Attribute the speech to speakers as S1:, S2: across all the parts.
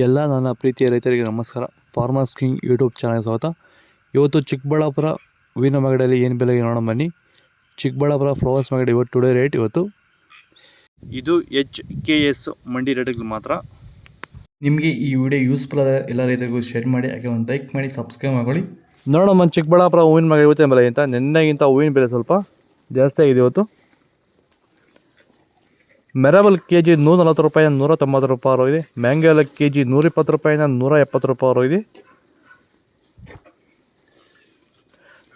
S1: ಎಲ್ಲ ನನ್ನ ಪ್ರೀತಿಯ ರೈತರಿಗೆ ನಮಸ್ಕಾರ. ಫಾರ್ಮರ್ಸ್ ಕಿಂಗ್ ಯೂಟ್ಯೂಬ್ ಚಾನಲ್ ಸ್ವಾಗತ. ಇವತ್ತು ಚಿಕ್ಕಬಳ್ಳಾಪುರ ಹೂವಿನ ಮಾಗಡಿಯಲ್ಲಿ ಏನು ಬೆಲೆ ನೋಡೋಣ ಬನ್ನಿ. ಚಿಕ್ಕಬಳ್ಳಾಪುರ ಫ್ಲವರ್ಸ್ ಮಾಗಡಿ ಇವತ್ತು ಟುಡೇ ರೇಟ್ ಇವತ್ತು ಇದು ಎಚ್ ಕೆ ಎಸ್ ಮಂಡಿ ರೇಟ್ಗಳು ಮಾತ್ರ. ನಿಮಗೆ ಈ ವಿಡಿಯೋ ಯೂಸ್ಫುಲ್ ಆದ ಎಲ್ಲ ರೈತರಿಗೂ ಶೇರ್ ಮಾಡಿ ಹಾಗೆ ಒಂದು ಲೈಕ್ ಮಾಡಿ ಸಬ್ಸ್ಕ್ರೈಬ್ ಮಾಡ್ಕೊಳ್ಳಿ. ನೋಡೋಣ ಒಂದು ಚಿಕ್ಕಬಳ್ಳಾಪುರ ಹೂವಿನ ಮಗಡಿ ಇವತ್ತೇ ಬೆಲೆ ಅಂತ ನಿನ್ನೆಗಿಂತ ಹೂವಿನ ಬೆಲೆ ಸ್ವಲ್ಪ ಜಾಸ್ತಿ ಆಗಿದೆ ಇವತ್ತು. ಮೆರಬಲ್ ಕೆ ಜಿ ನೂರ ನಲವತ್ತು ರೂಪಾಯಿಂದ ನೂರ ತೊಂಬತ್ತು ರೂಪಾಯಿ ಇದೆ ಮ್ಯಾಂಗೋ ಕೆ ಜಿ ನೂರಿಪ್ಪತ್ತು ರೂಪಾಯಿಂದ ನೂರ ಎಪ್ಪತ್ತು ರೂಪಾಯಿ ಇದೆ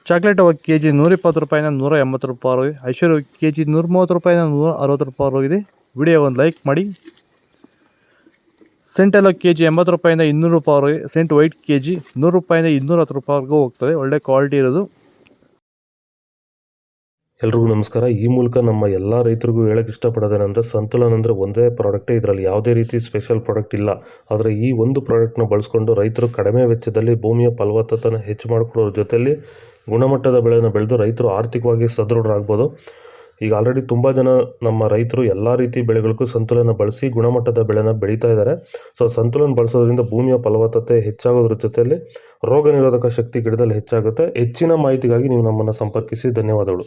S1: ಚಾಕ್ಲೇಟ್ ಅವ ಕೆ ಜಿ ನೂರಿಪ್ಪತ್ತು ರೂಪಾಯಿಂದ ನೂರ ಎಂಬತ್ತು ರೂಪಾಯಿ ಇದೆ ಐಶ್ವರ್ಯ ಕೆ ಜಿ ನೂರ ಮೂವತ್ತು ರೂಪಾಯಿಂದ ನೂರ ಅರವತ್ತು ರೂಪಾಯಿ ಇದೆ ವಿಡಿಯೋ ಒಂದು ಲೈಕ್ ಮಾಡಿ. ಸೆಂಟ್ ಎಲ್ಲ ಕೆ ಜಿ ಎಂಬತ್ತು ರೂಪಾಯಿಂದ ಇನ್ನೂರು ರೂಪಾಯಿ ಸೆಂಟ್ ವೈಟ್ ಕೆ ಜಿ ನೂರು ರೂಪಾಯಿಂದ ಇನ್ನೂರ ಹತ್ತು ರೂಪಾಯಿವರೆಗೂ ಹೋಗ್ತದೆ. ಒಳ್ಳೆ ಕ್ವಾಲಿಟಿ ಇರೋದು.
S2: ಎಲ್ರಿಗೂ ನಮಸ್ಕಾರ. ಈ ಮೂಲಕ ನಮ್ಮ ಎಲ್ಲ ರೈತರಿಗೂ ಹೇಳಕ್ಕೆ ಇಷ್ಟಪಡೋದೇನೆಂದರೆ ಸಂತುಲನ್ ಅಂದರೆ ಒಂದೇ ಪ್ರಾಡಕ್ಟೇ ಇದರಲ್ಲಿ ಯಾವುದೇ ರೀತಿ ಸ್ಪೆಷಲ್ ಪ್ರಾಡಕ್ಟ್ ಇಲ್ಲ. ಆದರೆ ಈ ಒಂದು ಪ್ರಾಡಕ್ಟ್ನ ಬಳಸ್ಕೊಂಡು ರೈತರು ಕಡಿಮೆ ವೆಚ್ಚದಲ್ಲಿ ಭೂಮಿಯ ಫಲವತ್ತತೆಯನ್ನು ಹೆಚ್ಚು ಮಾಡಿಕೊಳ್ಳೋರ ಜೊತೆಯಲ್ಲಿ ಗುಣಮಟ್ಟದ ಬೆಳೆಯನ್ನು ಬೆಳೆದು ರೈತರು ಆರ್ಥಿಕವಾಗಿ ಸದೃಢರಾಗ್ಬೋದು. ಈಗ ಆಲ್ರೆಡಿ ತುಂಬ ಜನ ನಮ್ಮ ರೈತರು ಎಲ್ಲ ರೀತಿ ಬೆಳೆಗಳಿಗೂ ಸಂತುಲನ ಬಳಸಿ ಗುಣಮಟ್ಟದ ಬೆಳೆನ ಬೆಳೀತಾ ಇದ್ದಾರೆ. ಸೊ ಸಂತುಲನ ಬಳಸೋದ್ರಿಂದ ಭೂಮಿಯ ಫಲವತ್ತತೆ ಹೆಚ್ಚಾಗೋದ್ರ ಜೊತೆಯಲ್ಲಿ ರೋಗ ನಿರೋಧಕ ಶಕ್ತಿ ಗಿಡದಲ್ಲಿ ಹೆಚ್ಚಾಗುತ್ತೆ. ಹೆಚ್ಚಿನ ಮಾಹಿತಿಗಾಗಿ ನೀವು ನಮ್ಮನ್ನು ಸಂಪರ್ಕಿಸಿ. ಧನ್ಯವಾದಗಳು.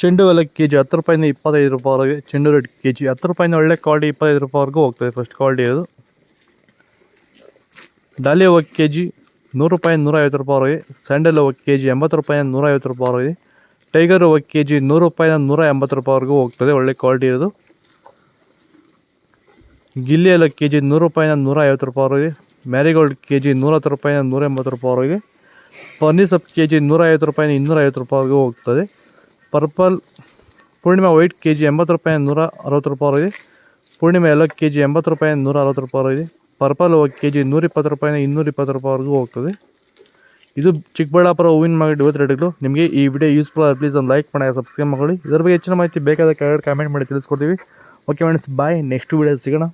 S1: ಚೆಂಡು ಎಲ್ಲ ಕೆ ಜಿ ಹತ್ತು ರೂಪಾಯಿಂದ ಇಪ್ಪತ್ತೈದು ರೂಪಾಯಿವರೆಗೆ ಚೆಂಡು ರೇಟ್ ಕೆ ಜಿ ಹತ್ತು ರೂಪಾಯಿಂದ ಒಳ್ಳೆ ಕ್ವಾಲಿಟಿ ಇಪ್ಪತ್ತೈದು ರೂಪಾಯಿವರೆಗೂ ಹೋಗ್ತದೆ ಫಸ್ಟ್ ಕ್ವಾಲಿಟಿ ಅದು. ಡಾಲಿ ಹೂವು ಕೆ ಜಿ ನೂರು ರೂಪಾಯಿಂದ ನೂರ ಐವತ್ತು ರೂಪಾಯಿವರೆಗೆ ಸ್ಯಾಂಡಲ್ ಹೂವು ಕೆ ಜಿ ಎಂಬತ್ತು ರೂಪಾಯಿಂದ ನೂರ ಐವತ್ತು ರೂಪಾಯಿವರೆಗೆ ಟೈಗರ್ ಹೂವು ಕೆ ಜಿ ನೂರು ರೂಪಾಯಿಂದ ನೂರ ಎಂಬತ್ತು ರೂಪಾಯಿವರೆಗೂ ಹೋಗ್ತದೆ ಒಳ್ಳೆ ಕ್ವಾಲಿಟಿ ಇರೋದು. ಗಿಲ್ಲಿ ಎಲ್ಲ ಕೆ ಜಿ ನೂರು ರೂಪಾಯಿಂದ ನೂರ ಐವತ್ತು ರೂಪಾಯಿವರೆಗೆ ಮ್ಯಾರಿಗೋಲ್ಡ್ ಕೆ ಜಿ ನೂರ ಹತ್ತು ರೂಪಾಯಿಂದ ನೂರ ಎಂಬತ್ತು ರೂಪಾಯಿವರೆಗೆ ಪನ್ನೀರ್ ಸೊಪ್ಪು ಕೆ ಜಿ ನೂರ ಐವತ್ತು ರೂಪಾಯಿಂದ ಇನ್ನೂರ ಐವತ್ತು ರೂಪಾಯಿವರೆಗೂ ಹೋಗ್ತದೆ. Purple, Poornima white K G ಎಂಬತ್ತು ರೂಪಾಯಿ ನೂರ ಅರವತ್ತು ರೂಪಾಯಿವರೆಗೆ ಪೂರ್ಣಿಮಾ ಎಲ್ಲ ಕೆ ಜಿ ಎಂಬತ್ತು ರೂಪಾಯಿ ನೂರ ಅರವತ್ತು ರೂಪಾಯಿವರೆಗೆ ಪರ್ಪಲ್ ಕೆ ಜಿ ನೂರಿಪ್ಪತ್ತು ರೂಪಾಯಿಂದ ಇನ್ನೂರ ಇಪ್ಪತ್ತು ರೂಪಾಯಿವರೆಗೂ ಹೋಗ್ತದೆ. ಇದು ಚಿಕ್ಕಬಳ್ಳಾಪುರ ಹೂವಿನ ಮಾರ್ಕೆಟ್ ಇವತ್ತು ರೇಟ್ಗಳು ನಿಮಗೆ ಈ ವಿಡಿಯೋ ಯೂಸ್ಫುಲ್ ಆಗಿ ಪ್ಲೀಸ್ ಒಂದು ಲೈಕ್ ಮಾಡಿ ಸಬ್ಸ್ಕ್ರೈಬ್ ಮಾಡಿ ಇದ್ರ ಬಗ್ಗೆ ಹೆಚ್ಚಿನ ಮಾಹಿತಿ ಬೇಕಾದ ಕೆಳಗಡೆ ಕಾಮೆಂಟ್ ಮಾಡಿ ತಿಳಿಸ್ಕೊಡ್ತೀವಿ. Okay friends bye next video ಸಿಗೋಣ.